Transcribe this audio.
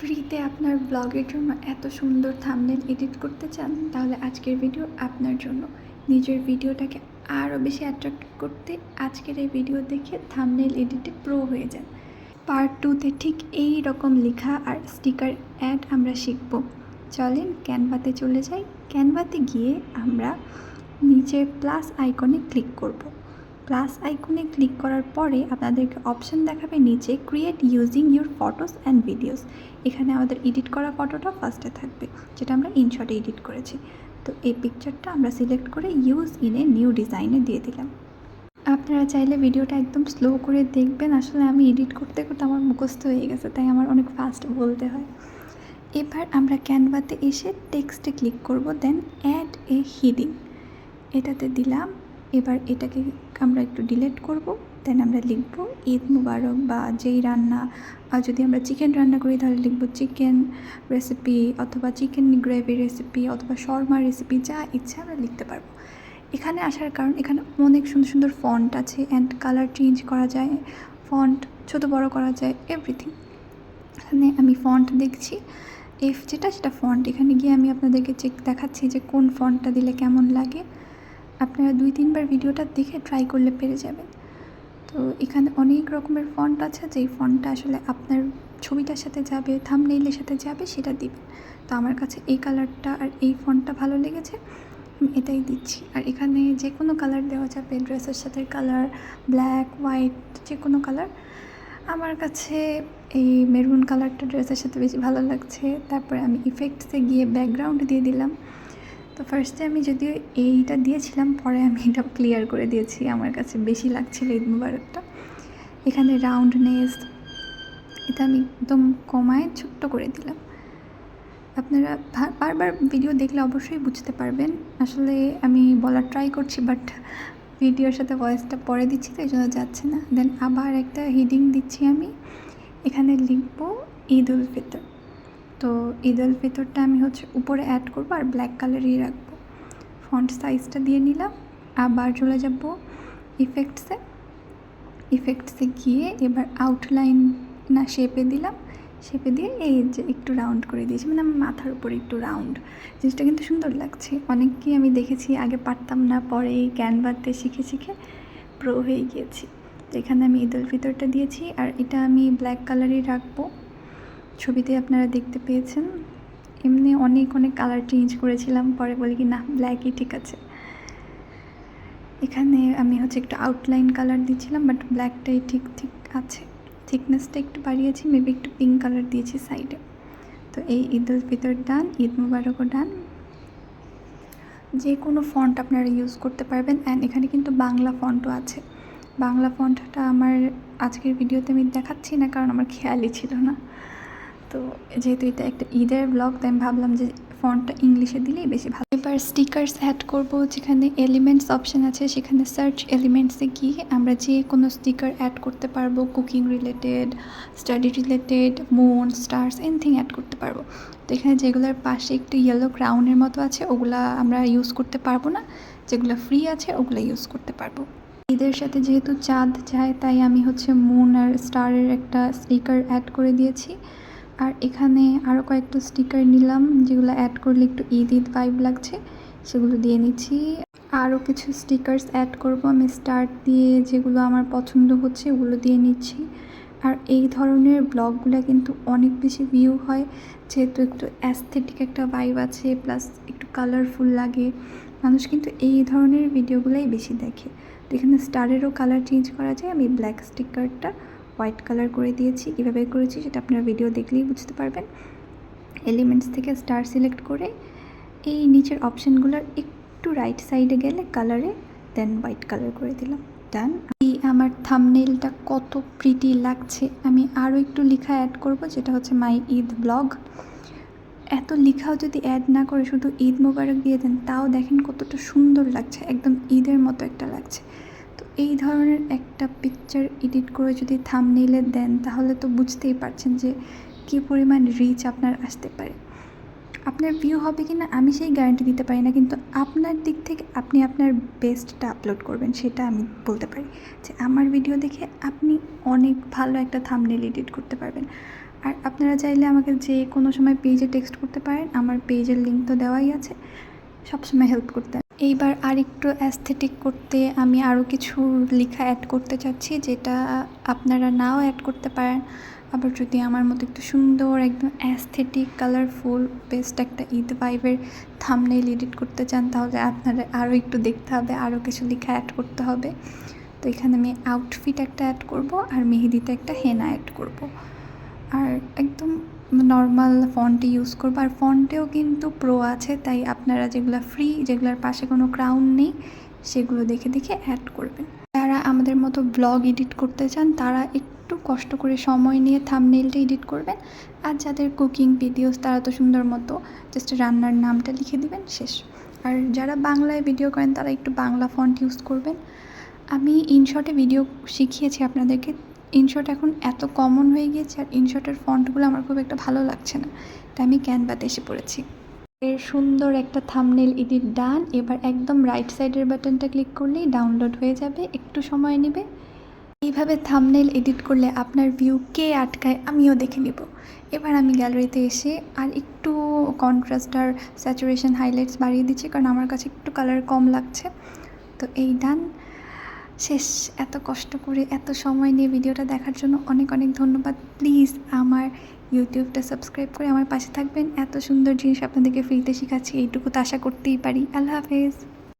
ফ্রিতে আপনার ব্লগের জন্য এত সুন্দর থামনেল এডিট করতে চান, তাহলে আজকের ভিডিও আপনার জন্য। নিজের ভিডিওটাকে আরও বেশি অ্যাট্রাক্ট করতে আজকের এই ভিডিও দেখে থামনেল এডিটে প্রো হয়ে যান। পার্ট টুতে ঠিক এই রকম লেখা আর স্টিকার অ্যাড আমরা শিখব। চলেন ক্যানভাতে চলে যাই। ক্যানভাতে গিয়ে আমরা নিচে প্লাস আইকনে ক্লিক করব। প্লাস আইকনে ক্লিক করার পরে আপনাদেরকে অপশন দেখাবে নিচে create using your photos and videos এখানে আমাদের এডিট করা ফটোটা ফার্স্টে থাকবে, যেটা আমরা ইনশটে এডিট করেছি। তো এই পিকচারটা আমরা সিলেক্ট করে ইউজ ইন এ নিউ ডিজাইনে দিয়ে দিলাম। আপনারা চাইলে ভিডিওটা একদম স্লো করে দেখবেন। আসলে আমি এডিট করতে করতে আমার মুখস্থ হয়ে গেছে, তাই আমার অনেক ফাস্ট বলতে হয়। এবার আমরা ক্যানভাতে এসে টেক্সটে ক্লিক করব দেন অ্যাড এ হিডিং এটাতে দিলাম এবার এটাকে আমরা একটু ডিলিট করব দেন আমরা লিখব ঈদ মুবারক বা যেই রান্না আর যদি আমরা চিকেন রান্না করি তাহলে লিখব চিকেন রেসিপি অথবা চিকেন গ্রেভি রেসিপি অথবা শর্মা রেসিপি যা ইচ্ছা আমরা লিখতে পারব। এখানে আসার কারণ, এখানে অনেক সুন্দর সুন্দর ফন্ট আছে অ্যান্ড কালার চেঞ্জ করা যায় ফন্ট ছোট বড় করা যায় এভরিথিং এখানে আমি ফন্ট দেখছি এফ যেটা সেটা ফন্ট এখানে গিয়ে আমি আপনাদেরকে চেক দেখাচ্ছি যে কোন ফন্টটা দিলে কেমন লাগে। আপনারা দুই তিনবার ভিডিওটা দেখে ট্রাই করলে পেরে যাবেন। তো এখানে অনেক রকমের ফন্ট আছে, যেই ফন্টটা আসলে আপনার ছবিটার সাথে যাবে থামনেইলের সাথে যাবে, সেটা দিবেন। তো আমার কাছে এই কালারটা আর এই ফন্টটা ভালো লেগেছে, আমি এটাই দিচ্ছি। আর এখানে যে কোনো কালার দেওয়া যাবে, ড্রেসের সাথে কালার ব্ল্যাক হোয়াইট যে কোনো কালার আমার কাছে এই মেরুন কালারটা ড্রেসের সাথে বেশি ভালো লাগছে। তারপরে আমি ইফেক্টসে গিয়ে ব্যাকগ্রাউন্ড দিয়ে দিলাম। তো ফার্স্টে আমি যদিও এইটা দিয়েছিলাম, পরে আমি এটা ক্লিয়ার করে দিয়েছি। আমার কাছে বেশি লাগছিল ঈদ মুবারকটা। এখানে রাউন্ডনেস এটা আমি একদম কমায় ছোট্ট করে দিলাম। আপনারা বারবার ভিডিও দেখলে অবশ্যই বুঝতে পারবেন। আসলে আমি বলার ট্রাই করছি বাট ভিডিওর সাথে ভয়েসটা পরে দিচ্ছি, তো এই জন্য যাচ্ছে না। দেন আবার একটা হিডিং দিচ্ছি আমি। এখানে লিখব ঈদ উল ফিতর। তো ঈদ উল ফিতরটা আমি হচ্ছে উপরে অ্যাড করব আর ব্ল্যাক কালারই রাখব। ফন্ট সাইজটা দিয়ে নিলাম। আবার চলে যাব ইফেক্টসে ইফেক্টসে গিয়ে এবার আউটলাইন না শেপে দিলাম। শেপে দিয়ে এই যে একটু রাউন্ড করে দিয়েছি। মানে আমার মাথার উপরে একটু রাউন্ড জিনিসটা কিন্তু সুন্দর লাগছে। অনেককেই আমি দেখেছি, আগে পারতাম না, পরে ক্যানভাতে শিখে শিখে প্রো হয়ে গিয়েছি। এখানে আমি ঈদ উল ফিতরটা দিয়েছি। আর এটা আমি ব্ল্যাক কালারই রাখব। ছবিতে আপনারা দেখতে পেয়েছেন, এমনি অনেক অনেক কালার চেঞ্জ করেছিলাম, পরে বলি কি না ব্ল্যাকই ঠিক আছে। এখানে আমি হচ্ছে একটু আউটলাইন কালার দিয়েছিলাম বাট ব্ল্যাকটাই ঠিক ঠিক আছে। থিকনেসটা একটু বাড়িয়েছি মেবি একটু পিঙ্ক কালার দিয়েছি সাইডে তো এই ঈদ উল ফিতর ডান ঈদ মুবারকও ডান যে কোনো ফন্ট আপনারা ইউজ করতে পারবেন অ্যান্ড এখানে কিন্তু বাংলা ফন্টও আছে। বাংলা ফন্টটা আমার আজকের ভিডিওতে আমি দেখাচ্ছি না, কারণ আমার খেয়ালই ছিল না। তো যেহেতু এটা একটা ঈদের ব্লগ তাই আমি ভাবলাম যে ফন্টটা ইংলিশে দিলেই বেশি ভালো। এবার স্টিকার্স অ্যাড করব, যেখানে এলিমেন্টস অপশন আছে, সেখানে সার্চ এলিমেন্টসে গিয়ে আমরা যে কোনো স্টিকার অ্যাড করতে পারব cooking related study related moon stars anything add করতে পারব। তো এখানে যেগুলোর পাশে একটু ইয়েলো ক্রাউনের মতো আছে, ওগুলা আমরা ইউজ করতে পারব না। যেগুলো ফ্রি আছে, ওগুলো ইউজ করতে পারব। ঈদের সাথে যেহেতু চাঁদ যায়, তাই আমি হচ্ছে মুন আর স্টারের একটা স্টিকার অ্যাড করে দিয়েছি। আর এখানে আরও কয়েকটা স্টিকার নিলাম, যেগুলো অ্যাড করলে একটু ঈদ ঈদ ভাইব লাগছে, সেগুলো দিয়ে নিচ্ছি। আরও কিছু স্টিকার্স অ্যাড করব, আমি স্টার্ট দিয়ে যেগুলো আমার পছন্দ হচ্ছে, ওগুলো দিয়ে নিচ্ছি। আর এই ধরনের ব্লগগুলো কিন্তু অনেক বেশি ভিউ হয়, যেহেতু একটু অ্যাস্থেটিক একটা ভাইব আছে প্লাস একটু কালারফুল লাগে। মানুষ কিন্তু এই ধরনের ভিডিওগুলোই বেশি দেখে। তো এখানে স্টারেরও কালার চেঞ্জ করা যায়, আমি ব্ল্যাক স্টিকারটা হোয়াইট কালার করে দিয়েছি। কীভাবে করেছি সেটা আপনারা ভিডিও দেখলেই বুঝতে পারবেন। এলিমেন্টস থেকে স্টার সিলেক্ট করে এই নিচের অপশানগুলোর একটু রাইট সাইডে গেলে কালারে দেন হোয়াইট কালার করে দিলাম। ডান এই আমার থামনেলটা কত প্রিটি লাগছে। আমি আরও একটু লেখা অ্যাড করব, যেটা হচ্ছে মাই ঈদ ব্লগ এত লেখাও যদি অ্যাড না করে শুধু ঈদ মোবারক দিয়ে দেন, তাও দেখেন কতটা সুন্দর লাগছে। একদম ঈদের মতো একটা লাগছে। এই ধরনের একটা পিকচার এডিট করে যদি থামনেইলে দেন, তাহলে তো বুঝতেই পারছেন যে কী পরিমাণ রিচ আপনার আসতে পারে। আপনার ভিউ হবে কি না আমি সেই গ্যারান্টি দিতে পারি না, কিন্তু আপনার দিক থেকে আপনি আপনার বেস্টটা আপলোড করবেন, সেটা আমি বলতে পারি যে আমার ভিডিও দেখে আপনি অনেক ভালো একটা থামনেল এডিট করতে পারবেন। আর আপনারা চাইলে আমাকে যে কোনো সময় পেজে টেক্সট করতে পারেন, আমার পেজের লিঙ্ক তো দেওয়াই আছে, সবসময় হেল্প করতে এইবার আরেকটু অ্যাস্থেটিক করতে আমি আরও কিছু লেখা অ্যাড করতে চাচ্ছি, যেটা আপনারা নাও অ্যাড করতে পারেন। আবার যদি আমার মতো একটু সুন্দর, একদম অ্যাস্থেটিক কালারফুল বেস্ট একটা ঈদ ভাইবের থামনেইল এডিট করতে চান, তাহলে আপনারা আরও একটু দেখতে হবে আরও কিছু লেখা অ্যাড করতে হবে। তো এখানে আমি আউটফিট একটা অ্যাড করব, আর মেহেদিতে একটা হেনা অ্যাড করব। আর একদম নর্মাল ফন্টে ইউজ করব। আর ফন্টেও কিন্তু প্রো আছে, তাই আপনারা যেগুলো ফ্রি যেগুলোর পাশে কোনো ক্রাউন নেই, সেগুলো দেখে দেখে অ্যাড করবেন। যারা আমাদের মতো ব্লগ এডিট করতে চান, তারা একটু কষ্ট করে সময় নিয়ে থামনেলটা এডিট করবেন। আর যাদের কুকিং ভিডিওস তারা তো সুন্দর মতো জাস্ট রান্নার নামটা লিখে দিবেন, শেষ। আর যারা বাংলায় ভিডিও করেন, তারা একটু বাংলা ফন্ট ইউজ করবেন। আমি ইনশটে ভিডিও শিখিয়েছি আপনাদেরকে। ইনশট এখন এত কমন হয়ে গিয়েছে আর ইনশটের ফন্টগুলো আমার খুব একটা ভালো লাগছে না। তাই আমি ক্যানভাতে এসে পড়েছি। এর সুন্দর একটা থামনেল এডিট ডান, এবার একদম রাইট সাইডের বাটনটা ক্লিক করলেই ডাউনলোড হয়ে যাবে। একটু সময় নেবে। এইভাবে থামনেল এডিট করলে আপনার ভিউ কে আটকায় আমিও দেখে নিব। এবার আমি গ্যালারিতে এসে আর একটু কন্ট্রাস্ট আর স্যাচুরেশন হাইলাইটস বাড়িয়ে দিচ্ছি, কারণ আমার কাছে একটু কালার কম লাগছে। তো এই ডান শেষ, এত কষ্ট করে, এত সময় নিয়ে ভিডিওটা দেখার জন্য অনেক অনেক ধন্যবাদ। প্লিজ আমার ইউটিউবটা সাবস্ক্রাইব করে আমার পাশে থাকবেন। এত সুন্দর জিনিস আপনাদেরকে ফ্রিতে শেখাচ্ছি, এইটুকু তো আশা করতেই পারি। আল্লাহ হাফেজ।